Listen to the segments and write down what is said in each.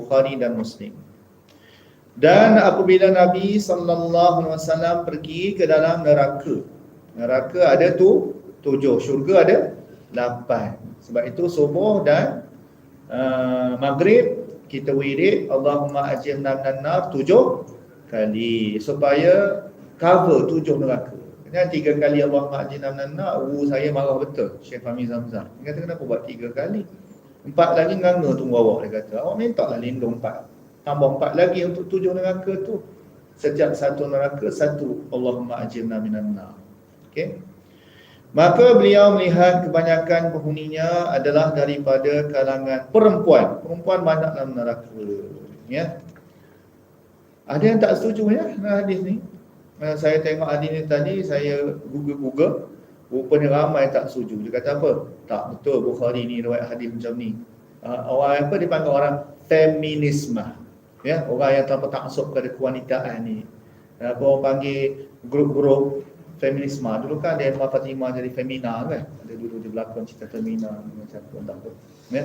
Bukhari dan Muslim. Dan apabila Nabi sallallahu alaihi wasallam pergi ke dalam neraka. Neraka ada tu tujuh, syurga ada lapan. Sebab itu subuh dan uh, maghrib kita wirid Allahumma ajirna minan nar tujuh kali supaya cover tujuh neraka. Dan tiga kali Allahumma ajirna minan nar, uh, saya marah betul Syekh Fahmi Zamzam. Dia kata kenapa buat tiga kali? Empat lagi nganga tunggu awak dia kata. Awak minta lah lindung empat. Tambah empat lagi untuk tujuh neraka tu. Setiap satu neraka satu Allahumma ajirna minan nar. Okey? Maka beliau melihat kebanyakan penghuninya adalah daripada kalangan perempuan. Perempuan banyak dalam neraka ya. Ada yang tak setuju ya hadis ni? Saya tengok hadis ni tadi saya google-google rupanya ramai tak setuju. Dia kata apa? Tak betul Bukhari ni riwayat hadis macam ni. Uh, orang apa dipanggil orang feminisme? Ya orang yang tanpa taksub kepada kewanitaan ni. Apa orang panggil grup-grup feminisme? Dulu kan ada Emma Fatimah jadi femina kan? Ada dulu di belakang cerita femina macam tu tak apa. Ya?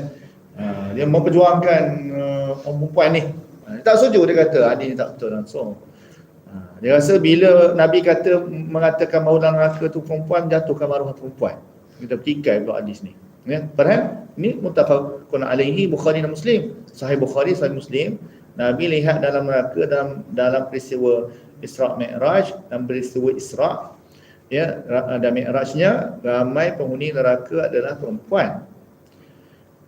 Uh, dia memperjuangkan uh, perempuan ni. Uh, tak setuju dia kata. Hadis ni tak betul langsung. uh, dia rasa bila Nabi kata mengatakan dalam neraka tu perempuan jatuhkan maruah perempuan. Kita petikai pula hadis ni. Ya faham ni muttafaqun alaihi Bukhari dan Muslim. Sahih Bukhari sahih Muslim. Nabi lihat dalam neraka dalam dalam peristiwa Isra Mi'raj dan peristiwa Isra ya dan Mi'rajnya ramai penghuni neraka adalah perempuan.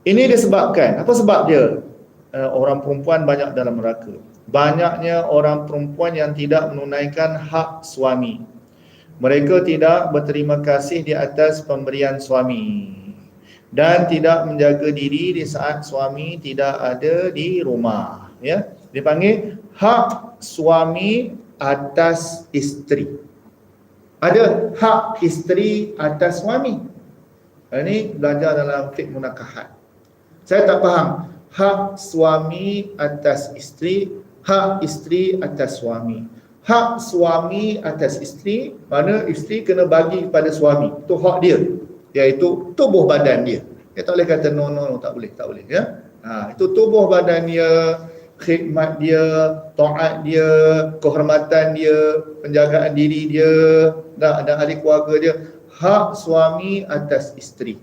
Ini disebabkan. Apa sebab dia? Uh, orang perempuan banyak dalam neraka. Banyaknya orang perempuan yang tidak menunaikan hak suami. Mereka tidak berterima kasih di atas pemberian suami. Dan tidak menjaga diri di saat suami tidak ada di rumah ya. Dipanggil hak suami atas isteri. Ada hak isteri atas suami. Ini belajar dalam fiqh munakahat. Saya tak faham. Hak suami atas isteri hak isteri atas suami hak suami atas isteri mana isteri kena bagi kepada suami itu hak dia iaitu tubuh badan dia dia tak boleh kata no no no tak boleh tak boleh ya ha, itu tubuh badan dia khidmat dia, taat dia, kehormatan dia, penjagaan diri dia dan, dan ahli keluarga dia. Hak suami atas isteri.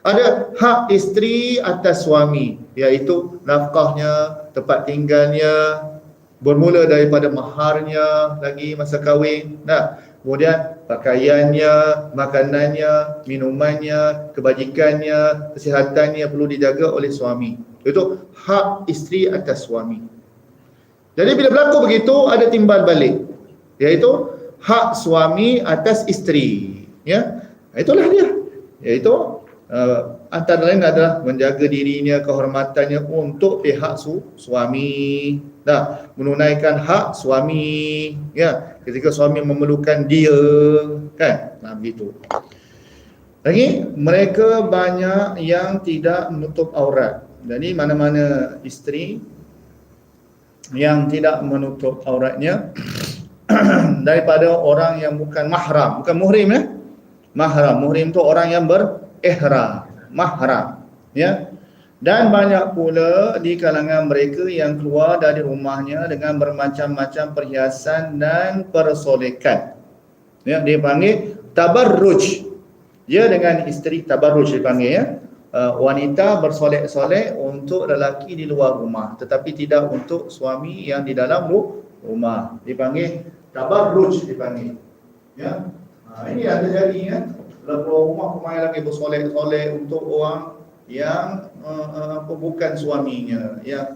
Ada hak isteri atas suami iaitu nafkahnya, tempat tinggalnya, bermula daripada maharnya lagi masa kahwin. Nah, kemudian pakaiannya, makanannya, minumannya, kebajikannya, kesihatannya perlu dijaga oleh suami. Itu hak isteri atas suami. Jadi bila berlaku begitu ada timbal balik. Iaitu hak suami atas isteri. Ya. Itulah dia. Iaitu uh, antara lain adalah menjaga dirinya, kehormatannya untuk pihak su suami. Nah, menunaikan hak suami. Ya ketika suami memerlukan dia kan? Nah begitu. Lagi mereka banyak yang tidak menutup aurat. Jadi mana-mana isteri yang tidak menutup auratnya daripada orang yang bukan mahram. Bukan muhrim ya? Mahram. Muhrim tu orang yang berihram. Mahram ya dan banyak pula di kalangan mereka yang keluar dari rumahnya dengan bermacam-macam perhiasan dan persolekan. Ya, dia panggil tabarruj. Dia dengan isteri tabarruj dipanggil ya. Uh, wanita bersolek-solek untuk lelaki di luar rumah tetapi tidak untuk suami yang di dalam rumah. Dipanggil tabarruj dipanggil. Ya. Ha, ini ada jadi ya. Lepas rumah rumah lagi bersolek-solek untuk orang yang uh, uh, bukan suaminya yang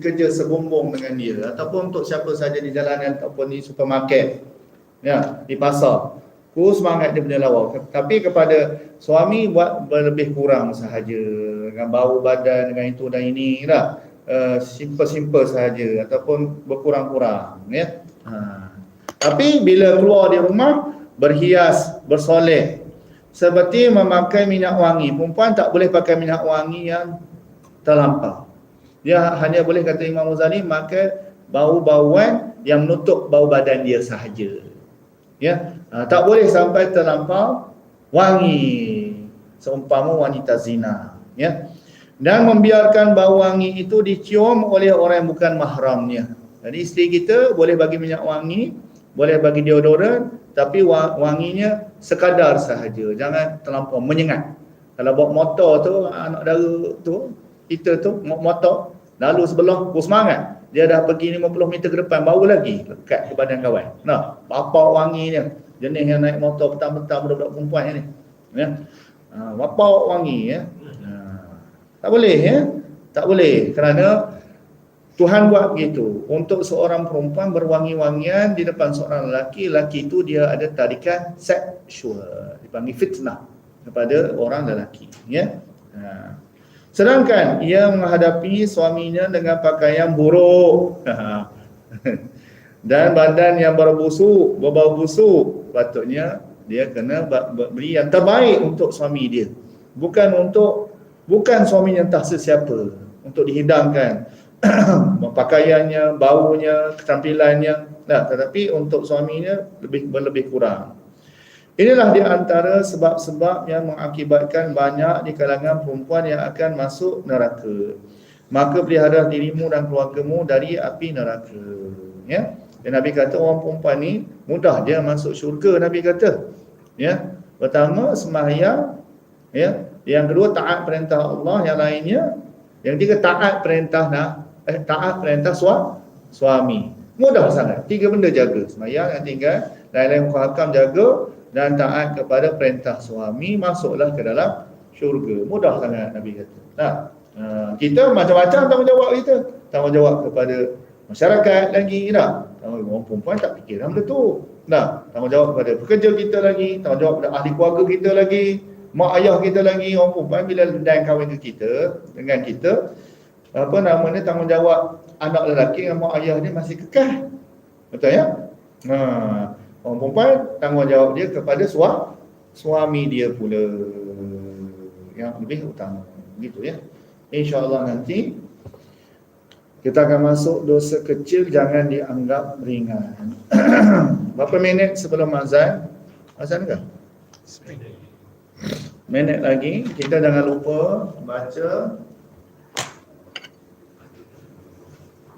kerja sebumbung dengan dia ataupun untuk siapa saja di jalanan ataupun di supermarket ya di pasar. Ku semangat dia punya lawa. Tapi kepada suami buat lebih kurang sahaja dengan bau badan dengan itu dan ini lah. Uh, simple-simple sahaja ataupun berkurang-kurang ya. Ha. tapi bila keluar di rumah berhias bersoleh seperti memakai minyak wangi. Perempuan tak boleh pakai minyak wangi yang terlampau. Dia hanya boleh kata Imam Muzani pakai bau-bauan yang menutup bau badan dia sahaja. Ya, ha, tak boleh sampai terlampau wangi seumpama wanita zina, ya. dan membiarkan bau wangi itu dicium oleh orang yang bukan mahramnya. Jadi isteri kita boleh bagi minyak wangi, boleh bagi deodoran, tapi wanginya sekadar sahaja. Jangan terlampau menyengat. Kalau bawa motor tu, anak dara tu, kita tu, motor, lalu sebelah, pun semangat. Dia dah pergi 50 meter ke depan, bau lagi lekat ke badan kawan. Nah, apa wanginya. Jenis yang naik motor petang-petang budak-budak perempuan ni. Ya. Ha, bapa wangi ya. Tak boleh ya. Tak boleh kerana Tuhan buat begitu. Untuk seorang perempuan berwangi-wangian di depan seorang lelaki, lelaki itu dia ada tarikan seksual. Dipanggil fitnah kepada orang lelaki. Ya. Ha. Sedangkan ia menghadapi suaminya dengan pakaian buruk. Dan badan yang berbusuk, berbau busuk. Patutnya dia kena beri yang terbaik untuk suami dia. Bukan untuk Bukan suaminya entah sesiapa untuk dihidangkan pakaiannya, baunya, ketampilannya. Nah, tetapi untuk suaminya lebih berlebih kurang. Inilah di antara sebab-sebab yang mengakibatkan banyak di kalangan perempuan yang akan masuk neraka. Maka pelihara dirimu dan keluargamu dari api neraka. Ya. Dan Nabi kata orang perempuan ni mudah dia masuk syurga Nabi kata. Ya. Pertama sembahyang ya yang kedua taat perintah Allah, yang lainnya yang tiga taat perintah nak eh, taat perintah suami. suami. Mudah sangat. Tiga benda jaga. Semayang yang tinggal, lain-lain hakam jaga dan taat kepada perintah suami masuklah ke dalam syurga. Mudah sangat Nabi kata. Nah, uh, kita macam-macam tanggungjawab kita. Tanggungjawab kepada masyarakat lagi dah. Tanggungjawab perempuan tak fikir benda tu. Nah, tanggungjawab kepada pekerja kita lagi, tanggungjawab kepada ahli keluarga kita lagi, mak ayah kita lagi orang perempuan bila dan kahwin ke kita dengan kita apa namanya tanggungjawab anak lelaki dengan mak ayah dia masih kekal. Betul ya? Ha. Orang perempuan tanggungjawab dia kepada suami suami dia pula. Yang lebih utama. Gitu ya. Insyaallah nanti kita akan masuk dosa kecil jangan dianggap ringan. Berapa minit sebelum azan? Azan ke? Minit lagi. Kita jangan lupa baca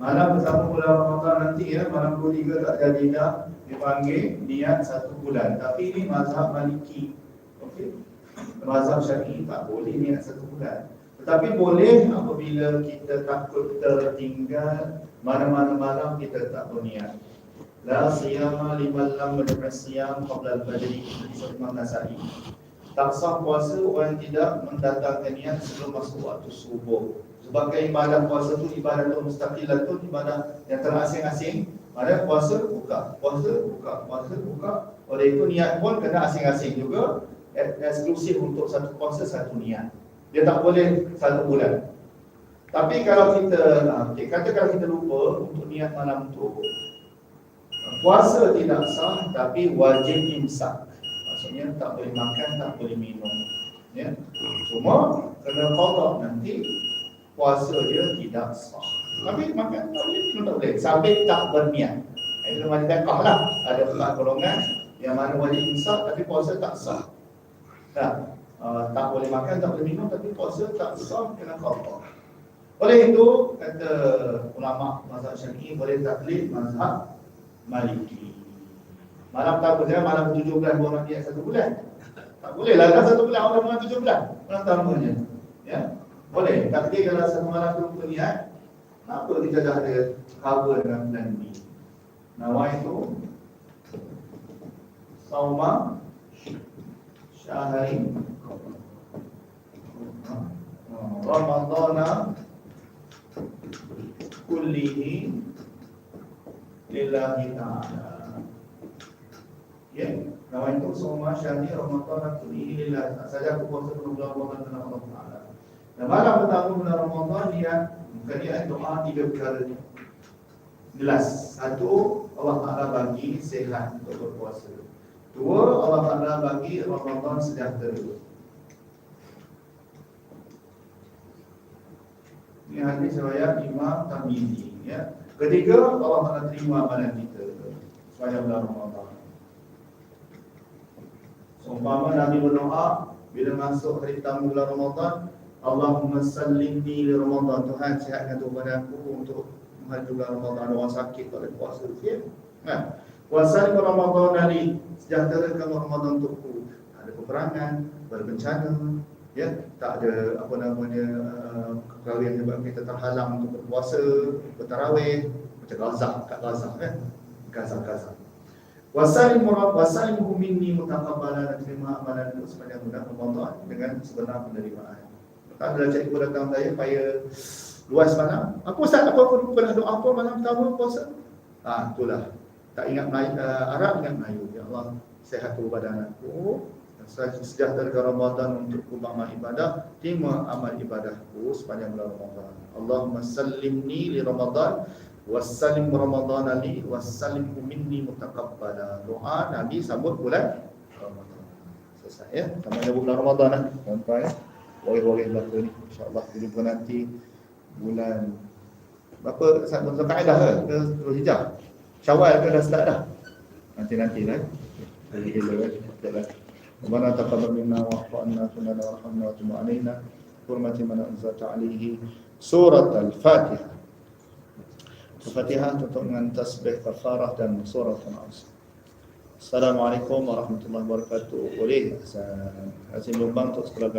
malam bersama bulan Ramadan nanti ya malam 23 tak jadi dah dipanggil niat satu bulan. Tapi ini mazhab maliki. Okey. Mazhab syafi'i tak boleh niat satu bulan. Tetapi boleh apabila kita takut tertinggal mana-mana malam kita tak berniat. La siyama liman lam yasiyam qabla al-fajr di Imam Nasai. Tak sah puasa orang tidak mendatangkan niat sebelum masuk waktu subuh. Sebab ibadah puasa tu ibadah tu mustaqilah tu ibadah yang terasing-asing. Ada puasa buka, puasa buka, puasa buka. Oleh itu niat pun kena asing-asing juga. Eksklusif untuk satu puasa satu niat. Dia tak boleh satu bulan. Tapi kalau kita, okay, kata kalau kita lupa untuk niat malam tu, puasa tidak sah tapi wajib imsak maksudnya tak boleh makan, tak boleh minum. Ya. Cuma kena qada nanti puasa dia tidak sah. Tapi makan tak boleh, minum tak boleh. Sampai tak berniat. Itu macam tekah lah. Ada empat golongan yang mana wajib imsak tapi puasa tak sah. Tak. Uh, tak boleh makan, tak boleh minum tapi puasa tak sah kena qada. Oleh itu kata ulama mazhab Syafi'i boleh taklid mazhab Maliki. Malam tak apa malam 17 baru nak niat satu bulan. Tak boleh lah satu bulan orang malam 17. Malam tamunya. Ya. Boleh. Tapi kalau satu malam tu niat, apa kita dah ada cover dengan bulan ni. Nama itu Sauma Syahari Ramadana Kullihi Lillahi Ta'ala Ya, nama itu semua syahri Ramadan itu lillah. Saja aku puasa penuh bulan Ramadan dan Allah Taala. Dan malam pertama bulan Ramadan dia bukan dia doa tiga perkara ni. Jelas. Satu, Allah Taala bagi sehat untuk berpuasa. Dua, Allah Taala bagi Ramadan sejahtera. Ini hadis riwayat Imam Tirmizi ya. Ketiga, Allah Taala terima amalan kita sepanjang bulan Ramadan. Umpama Nabi berdoa bila masuk hari tamu bulan Ramadan, Allahumma sallimni li Ramadan Tuhan sihatkan tu pada aku untuk menghadurkan Ramadan orang sakit tak boleh puasa ya. Kan? Wa sallim Ramadan ali sejahterakan Ramadan untukku. Ada peperangan, berbencana, ya, tak ada apa namanya uh, perkara yang sebab kita terhalang untuk berpuasa, bertarawih, macam Gaza, kat Gaza kan. Gaza, Gaza. Wasalim murad wasalim minni mutaqabbalan dan terima amalan sepanjang bulan Ramadan dengan sebenar penerimaan. Adalah cikgu datang saya supaya luas malam. Apa ustaz apa aku pernah doa apa malam pertama puasa? Ah itulah. Tak ingat Melayu, uh, Arab ingat Melayu. Ya Allah, sehat tu badan aku. Sejahtera Ramadan untuk amal ibadah, terima amal ibadahku sepanjang bulan Ramadan. Allahumma sallimni li Ramadan Wassalim Ramadan Ali Wassalim minni mutakabbala Doa Nabi sambut bulan Ramadan Selesai ya Sama ada bulan Ramadan lah Tuan-tuan ya Wari-wari belakang ni InsyaAllah Jumpa nanti Bulan Berapa Bulan Zulkaidah ke Ke Terus hijab Syawal ke dah start dah Nanti-nanti lah Lagi gila kan Sekejap ربنا تقبل منا واعف عنا كنا وارحمنا وتب علينا حرمة من أنزلت عليه سورة الفاتحة Al-Fatihah tutup dengan tasbih kafarah dan surah Al-Asr. Assalamualaikum warahmatullahi wabarakatuh. Boleh Azim Lumbang untuk sekolah